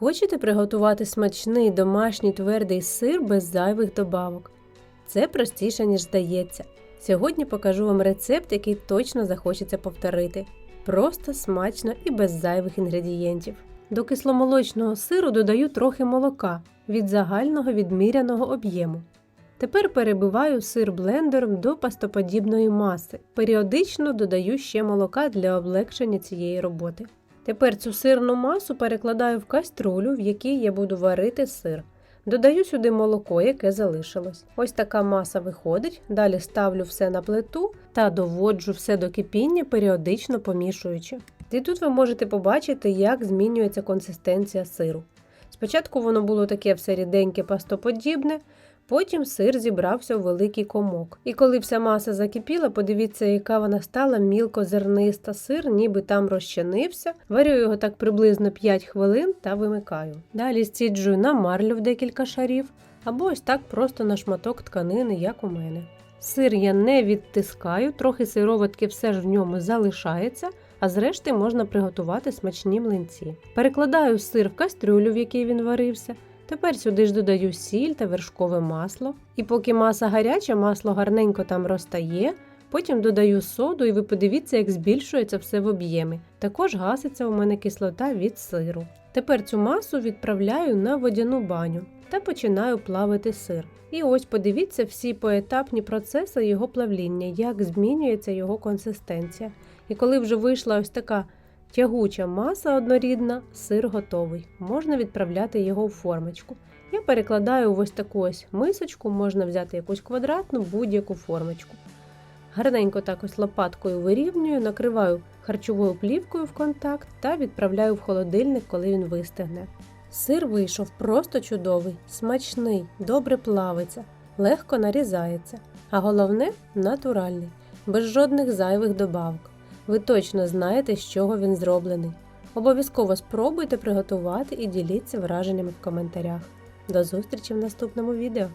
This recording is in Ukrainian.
Хочете приготувати смачний домашній твердий сир без зайвих добавок? Це простіше, ніж здається. Сьогодні покажу вам рецепт, який точно захочеться повторити. Просто смачно і без зайвих інгредієнтів. До кисломолочного сиру додаю трохи молока від загального відміряного об'єму. Тепер перебиваю сир блендером до пастоподібної маси. Періодично додаю ще молока для облегшення цієї роботи. Тепер цю сирну масу перекладаю в каструлю, в якій я буду варити сир. Додаю сюди молоко, яке залишилось. Ось така маса виходить. Далі ставлю все на плиту та доводжу все до кипіння, періодично помішуючи. І тут ви можете побачити, як змінюється консистенція сиру. Спочатку воно було таке все ріденьке пастоподібне, потім сир зібрався у великий комок. І коли вся маса закипіла, подивіться, яка вона стала мілкозерниста. Сир, ніби там розчинився. Варю його так приблизно 5 хвилин та вимикаю. Далі стіджую на марлю в декілька шарів, або ось так просто на шматок тканини, як у мене. Сир я не відтискаю, трохи сироватки все ж в ньому залишається, а зрешти можна приготувати смачні млинці. Перекладаю сир в кастрюлю, в якій він варився. Тепер сюди ж додаю сіль та вершкове масло. І поки маса гаряча, масло гарненько там розтає. Потім додаю соду, і ви подивіться, як збільшується все в об'ємі. Також гаситься у мене кислота від сиру. Тепер цю масу відправляю на водяну баню та починаю плавити сир. І ось подивіться всі поетапні процеси його плавління, як змінюється його консистенція. І коли вже вийшла ось така тягуча маса однорідна, сир готовий. Можна відправляти його в формочку. Я перекладаю в ось таку ось мисочку, можна взяти якусь квадратну будь-яку формочку. Гарненько так ось лопаткою вирівнюю, накриваю харчовою плівкою в контакт та відправляю в холодильник, коли він вистигне. Сир вийшов просто чудовий, смачний, добре плавиться, легко нарізається, а головне натуральний, без жодних зайвих добавок. Ви точно знаєте, з чого він зроблений. Обов'язково спробуйте приготувати і діліться враженнями в коментарях. До зустрічі в наступному відео!